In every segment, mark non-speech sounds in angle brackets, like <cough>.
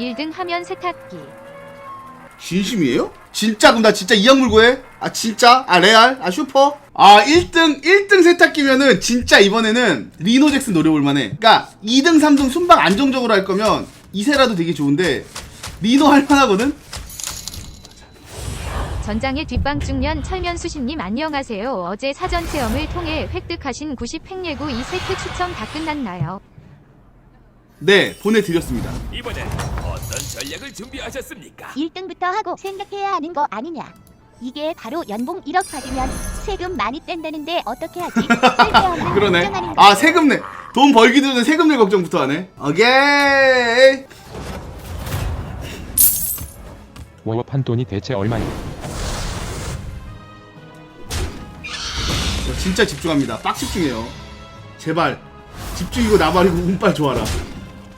1등 하면 세탁기. 진심이에요? 진짜 그럼 나 진짜 이악 물고 해? 아 진짜? 아 레알? 아 슈퍼? 아 1등 1등 세탁기면은 진짜 이번에는 리노 잭슨 노려볼 만해 그니까 2등 3등 순방 안정적으로 할 거면 이세라도 되게 좋은데 리노 할 만하거든? 전장의 뒷방 중년 철면수신님 안녕하세요. 어제 사전 체험을 통해 획득하신 90 횡예구 2세트 추첨 다 끝났나요? 네 보내드렸습니다 이번엔 어떤 전략을 준비하셨습니까? 1등부터 하고 생각해야 하는 거 아니냐. 이게 바로 연봉 1억 받으면 세금 많이 뗀다는데 어떻게 하지? <laughs> 쓸데없는 그러네 걱정하는 거. 아 세금 내 돈 벌기도 전에 세금 낼 걱정부터 하네 오케이 워업한 돈이 대체 얼마냐? 저 진짜 집중합니다. 빡 집중해요. 제발 집중이고 나발이고 운빨 좋아라.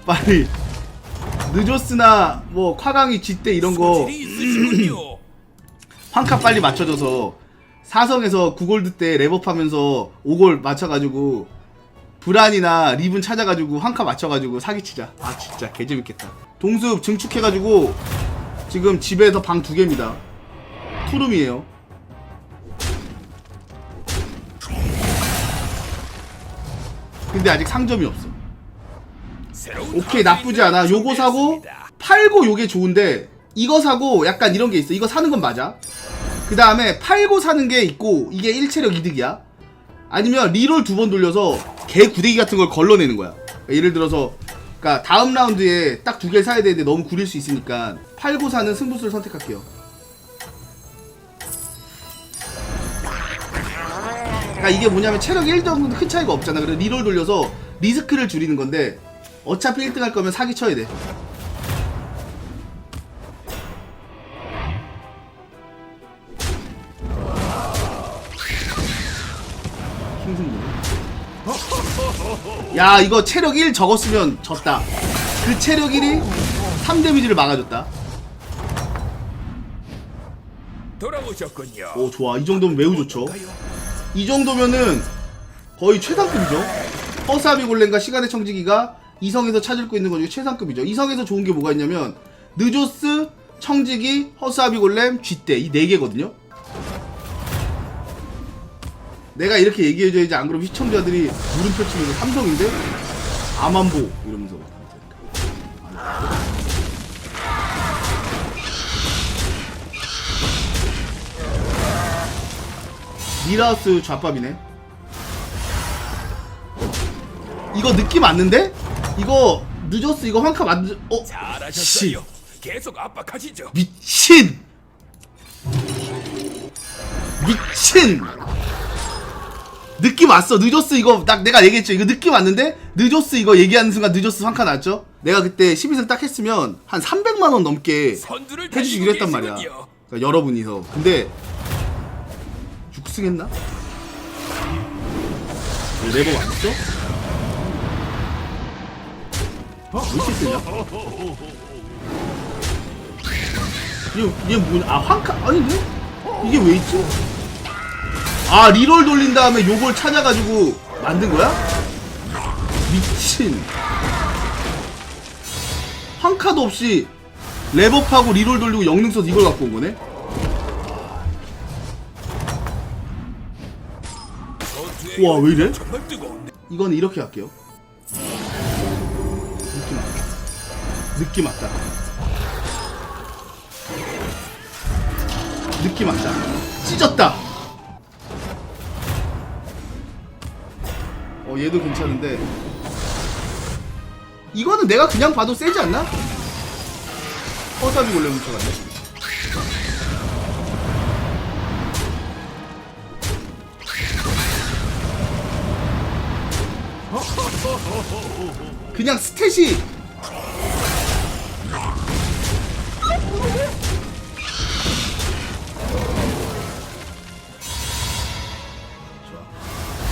빨리 느조스나 뭐 콰강이 쥐때 이런 거. 황카 <clears throat> 빨리 맞춰줘서 사성에서 9골드 때 랩업하면서 5골 맞춰가지고 브란이나 리븐 찾아가지고 황카 맞춰가지고 사기치자. 아 진짜 개재밌겠다. 동숲 증축해가지고 지금 집에서 방 두 개입니다. 투룸이에요. 근데 아직 상점이 없어. 오케이 나쁘지 않아. 요거 사고 팔고 요게 좋은데 이거 사고 약간 이런 게 있어. 이거 사는 건 맞아. 그 다음에 팔고 사는 게 있고 이게 일체력 이득이야. 아니면 리롤 두 번 돌려서 개 구데기 같은 걸 걸러내는 거야. 예를 들어서 그러니까 다음 라운드에 딱 두 개를 사야 되는데 너무 구릴 수 있으니까 팔고 사는 승부수를 선택할게요. 그러니까 이게 뭐냐면 체력 1 정도는 큰 차이가 없잖아. 그래서 리롤 돌려서 리스크를 줄이는 건데 어차피 1등 할 거면 사기 쳐야 돼. 힘승부. 야 이거 체력 1 적었으면 졌다. 그 체력 1이 3 데미지를 막아줬다. 돌아오셨군요. 오 좋아 이 정도면 매우 좋죠. 이 정도면은 거의 최상급이죠. 허사비 골렘과 시간의 청지기가 이성에서 찾을 거 있는 거 중에 최상급이죠. 이성에서 좋은 게 뭐가 있냐면 느조스, 청지기, 허사비 골렘, 쥐떼 이 네 개거든요. 내가 이렇게 얘기해줘야지 안 그러면 시청자들이 물음표 치면서 삼성인데 아만보 이러면서 미라스 좌밥이네. 이거 느낌 왔는데? 이거 늦었어. 이거 환카 만들. 어? 잘하셨어요. 계속 압박하시죠. 미친. 미친. 느낌 왔어. 늦었어. 이거 딱 내가 얘기했죠. 이거 느낌 왔는데 늦었어. 이거 얘기하는 순간 늦었어. 환카 났죠? 내가 그때 12선 딱 했으면 한 300만 원 넘게 선두를 해주시기로 달리고 했단 말이야. 계시군요. 그러니까 여러분이서. 근데 6승 했나? 레버 왔어? 어? 왜 이렇게 세냐? 얘, 얘 뭐냐? 아, 황카, 아닌데? 이게 왜 있지? 아, 리롤 돌린 다음에 요걸 찾아가지고 만든 거야? 미친. 황카도 없이 랩업하고 리롤 돌리고 영능 써서 이걸 갖고 온 거네? 우와, 왜 이래? 이건 이렇게 할게요. 느낌 왔다. 느낌 왔다. 찢었다. 어 얘도 괜찮은데 이거는 내가 그냥 봐도 세지 않나? 허사비 원래 뭉쳐갔네. 그냥 스탯이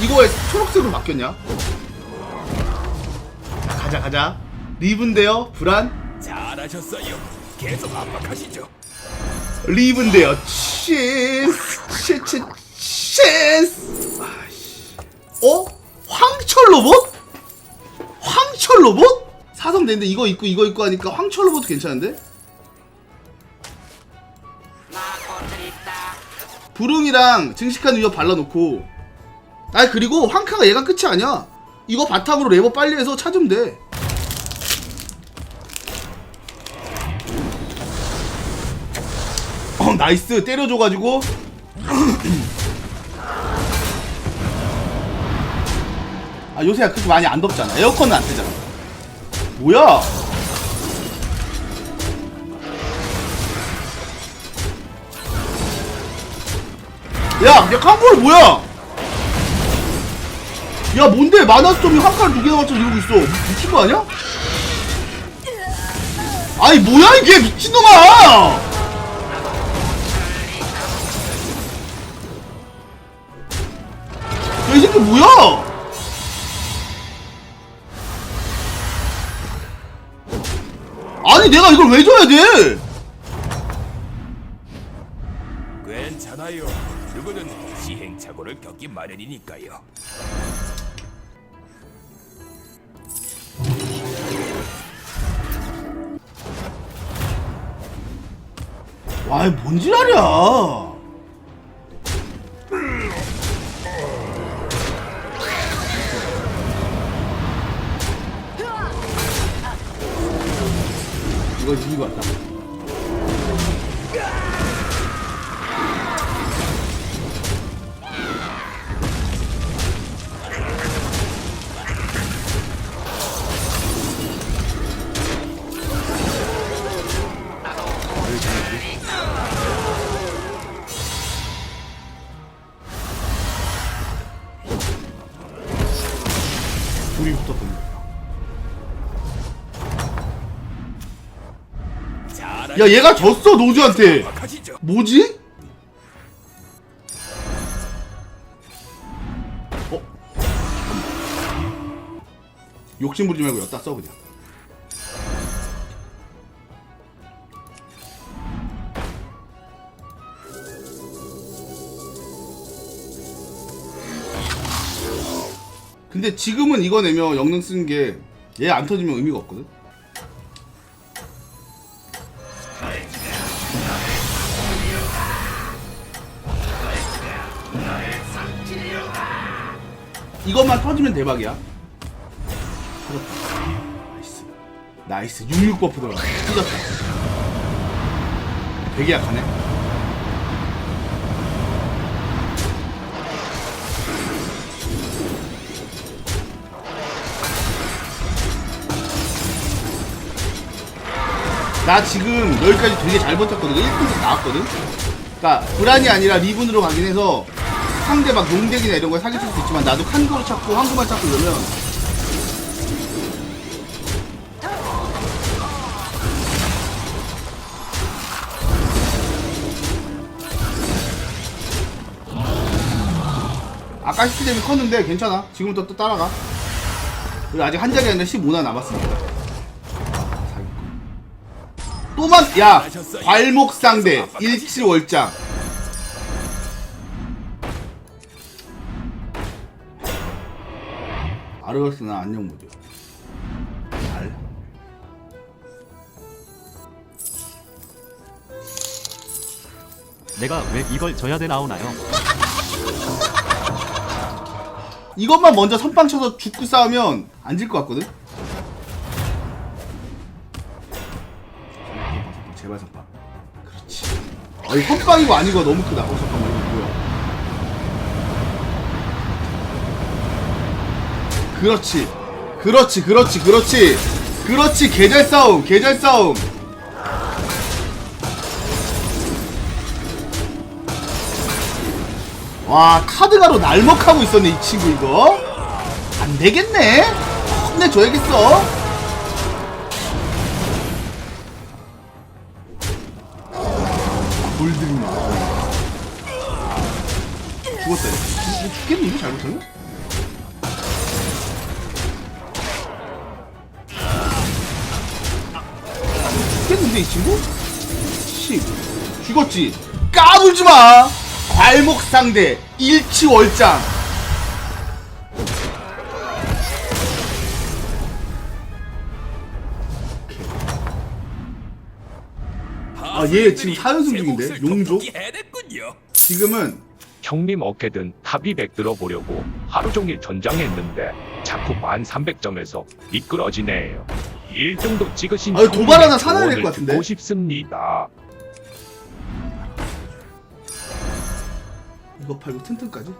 이거 왜 초록색으로 바뀌었냐? 자, 가자 가자 리븐데요 불안 잘하셨어요. 계속 압박하시죠. 리븐데요 치스 치치 치스 아이씨 어? 황철 로봇? 황철 로봇? 사성 되는데 이거 있고 이거 있고 하니까 황철로버도 괜찮은데? 부릉이랑 증식한 위협 발라놓고 아 그리고 황카가 얘가 끝이 아니야. 이거 바탕으로 레버 빨리 해서 찾으면 돼 어, 나이스. 때려줘가지고. <clears throat> 아 요새 그렇게 많이 안 덥잖아. 에어컨은 안 뜨잖아. 뭐야? 야, 야 칸볼 뭐야? 야 뭔데 마나스톰이 한 칸 두 개 남았어 이러고 있어 미친 거 아니야? 아니 뭐야 이게 미친놈아! 야, 이 새끼 뭐야? 아니 내가 이걸 왜 줘야 돼? 괜찮아요. 누구든 시행착오를 겪기 마련이니까요. 와, 이뭔 지랄이야? 이거 이기고 왔다. 붙었거든. 잘 야, 얘가 졌어, 노즈한테. 뭐지? 어? 욕심 부리지 말고 여기다 써 그냥 근데 지금은 이거 내면 영능 쓰는 게 얘 안 터지면 의미가 없거든 이것만 터지면 대박이야. 나이스. 나이스. 66 버프 들어가. 찢었다. 되게 약하네. 나 지금 여기까지 되게 잘 버텼거든. 1분씩 나왔거든. 그러니까 불안이 아니라 리븐으로 가긴 해서 상대 막 용덱이나 이런 거에 사기칠 수 있지만 나도 칸도로 찾고 황구만 찾고 이러면 아까 시스템이 컸는데 괜찮아 지금부터 또 따라가 그리고 아직 한 자리 아니라 15나 남았으니까 또만 야 괄목상대 일치월장. 아르거스나 안녕 모드. 알. 내가 왜 이걸 져야 돼 나오나요? 이것만 먼저 선빵 쳐서 죽고 싸우면 안 질 것 같거든 제발 선빵 그렇지. 어, 이 선빵이고 아니고 너무 크다. 어 잠깐만 이거 뭐야? 그렇지. 그렇지 그렇지 그렇지. 그렇지 개잘 싸움 개잘 싸움. 와 카드가로 날먹하고 있었네 이 친구 이거. 안 되겠네. 혼내줘야겠어 골드님 죽었다 이거 죽- 죽겠니 이거 잘못하면? 죽겠는데 이 친구? 씨 죽었지. 까불지 마! 괄목 상대 일치월장 아, 얘 지금 4연승 중인데? 용조? 지금은 형님 어깨든 탑200 들어 보려고 하루 종일 전장했는데 자꾸 만 300점에서 미끄러지네요. 1등도 찍으신 아유, 도발 하나 사놔야 될것 같은데? 듣고 싶습니다. 이거 팔고 튼튼까지?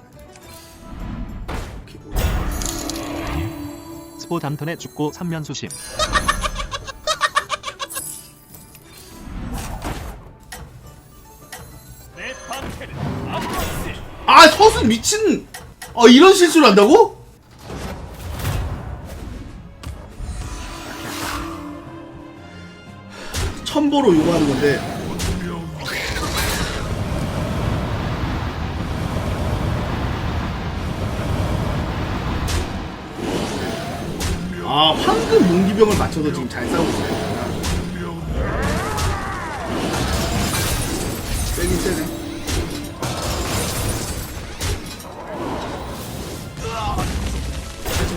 스포 담턴에 죽고 3면 수심. 아 서순 미친. 어 이런 실수를 한다고? 첨보로 요구하는 건데. 아 황금 용기병을 맞춰서 지금 잘 싸우고 있어요. 세긴 세네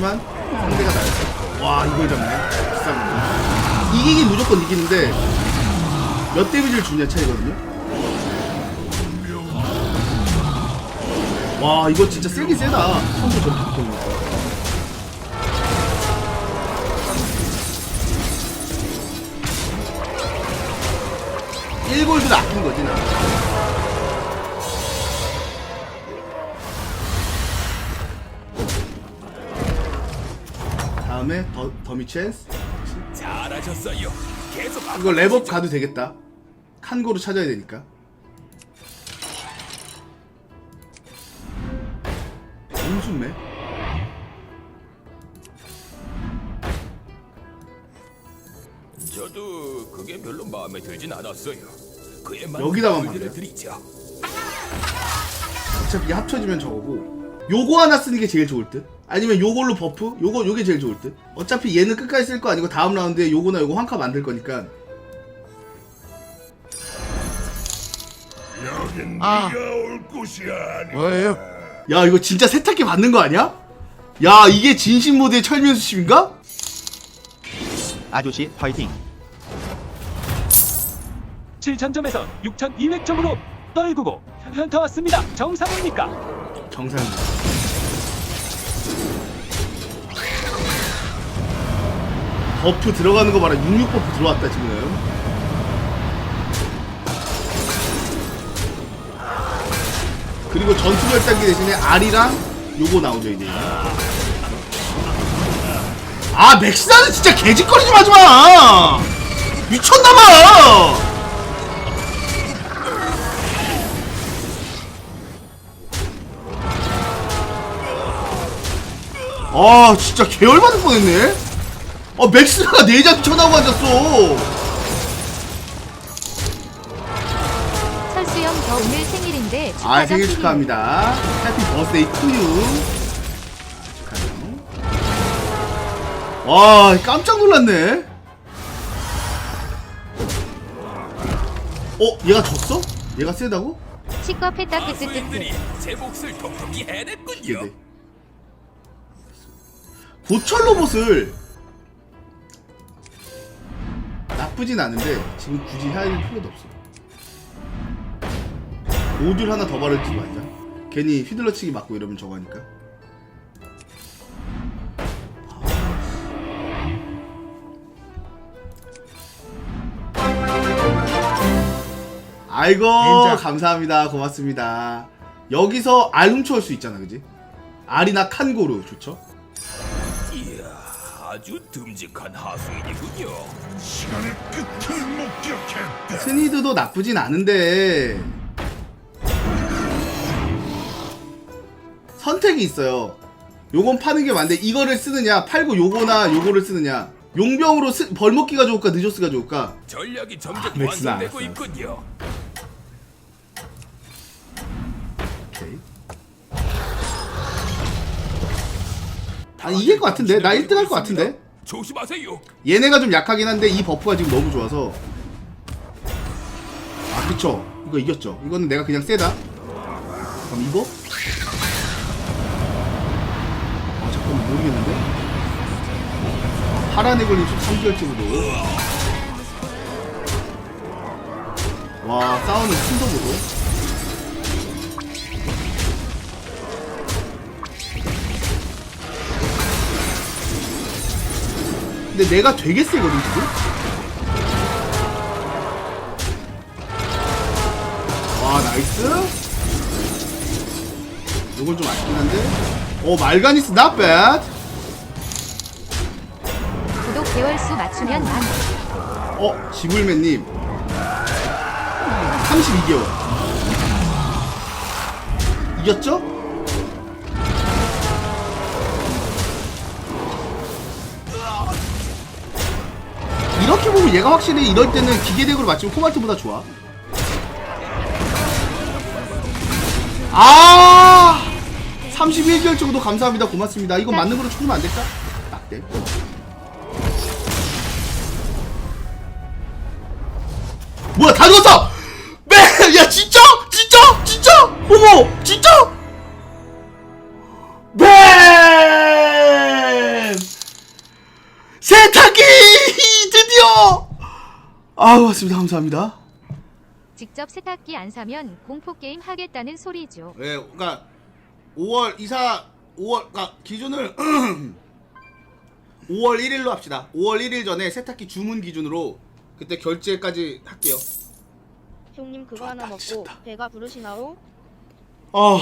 하지만 상대가 나였어. 와 이걸 잡네. 비싼 거. 이기긴 무조건 이기는데 몇 데미지를 주냐 차이거든요. 와 이거 진짜 세긴 세다. 저렇게 붙는 거. 일골도 아낀 거지 나. 다음에 더 더미 찬스. 잘하셨어요. 계속 이거 랩업 가도 되겠다. 칸고로 찾아야 되니까. 음수매? 저도 그게 별로 마음에 들진 않았어요. 그에 여기다만? 드리죠. 어차피 이게 합쳐지면 저거고. 요거 하나 쓰는 게 제일 좋을 듯. 아니면 요걸로 버프? 요거 요게 제일 좋을 듯. 어차피 얘는 끝까지 쓸 거 아니고 다음 라운드에 요거나 요거 한칸 만들 거니까. 아, 뭐예요? 야 이거 진짜 세탁기 받는 거 아니야? 야 이게 진심 모드의 철면수 심인가? 아저씨 화이팅. 7,000점에서 6,200점으로 떨구고 현타 왔습니다. 정상입니까? 정상. 버프 들어가는 거 봐라. 66 버프 들어왔다 지금. 그리고 전투 결단기 대신에 R이랑 요거 나오죠 이제. 아 맥스나는 진짜 개짓거리 좀 하지 마. 미쳤나봐. 아 진짜 개열받을 뻔했네 아 맥스가 내장 쳐다고 앉았어 철수형 저 오늘 생일인데 축하가 아 생일. 축하합니다 해피 버스데이 투유 축하해요 와 깜짝 놀랐네 어 얘가 졌어? 얘가 세다고? 치과 마술인들이 끄끄끄끄. 제 몫을 톡톡히 해냈군요. 네 네. 고철 로봇을 나쁘진 않은데 지금 굳이 해야 할 필요도 없어. 모듈 하나 더 바를지 말자. 괜히 휘둘러치기 맞고 이러면 저거 하니까. 아이고 감사합니다 고맙습니다 여기서 알 훔쳐올 수 있잖아 그지 알이나 칸고루 좋죠 아주 듬직한 하수인이군요. 스니드도 나쁘진 않은데. 선택이 있어요. 요건 파는 게 맞는데 이거를 쓰느냐 팔고 요거나 요거를 쓰느냐. 용병으로 스, 벌목기가 좋을까 느조스가 좋을까? 전략이 점점 아, 맥스나 완성되고 알았어, 있군요. 오케이 아 이길 것 같은데? 나 1등 할 것 같은데? 조심하세요. 얘네가 좀 약하긴 한데 이 버프가 지금 너무 좋아서. 아 그쵸. 이거 이겼죠. 이거는 내가 그냥 세다. 그럼 이거? 아 잠깐만 모르겠는데? 파란 애걸림 3개월째도 와 싸우는 순도 보고 근데 내가 되게 세거든 지금? 와 나이스. 이건 좀 아쉽긴 한데. 어 말가니스 not bad. 구독 개월 수 맞추면 만. 어 지불맨님. 32개월. 이겼죠? 이렇게 보면 얘가 확실히 이럴 때는 기계덱으로 맞추면 코발트보다 좋아. 아! 31개월 정도 감사합니다. 고맙습니다. 이건 맞는 거로 추면 안 될까? 딱대 뭐야 다 죽었어! 아 고맙습니다 감사합니다 직접 세탁기 안 사면 공포 게임 하겠다는 소리죠. 예, 그러니까 5월 이사 5월 그러니까 기준을 <clears throat> 5월 1일로 합시다 5월 1일 전에 세탁기 주문 기준으로 그때 결제까지 할게요 형님 그거 좋았다, 하나 먹고 미쳤다. 배가 부르시나요? 아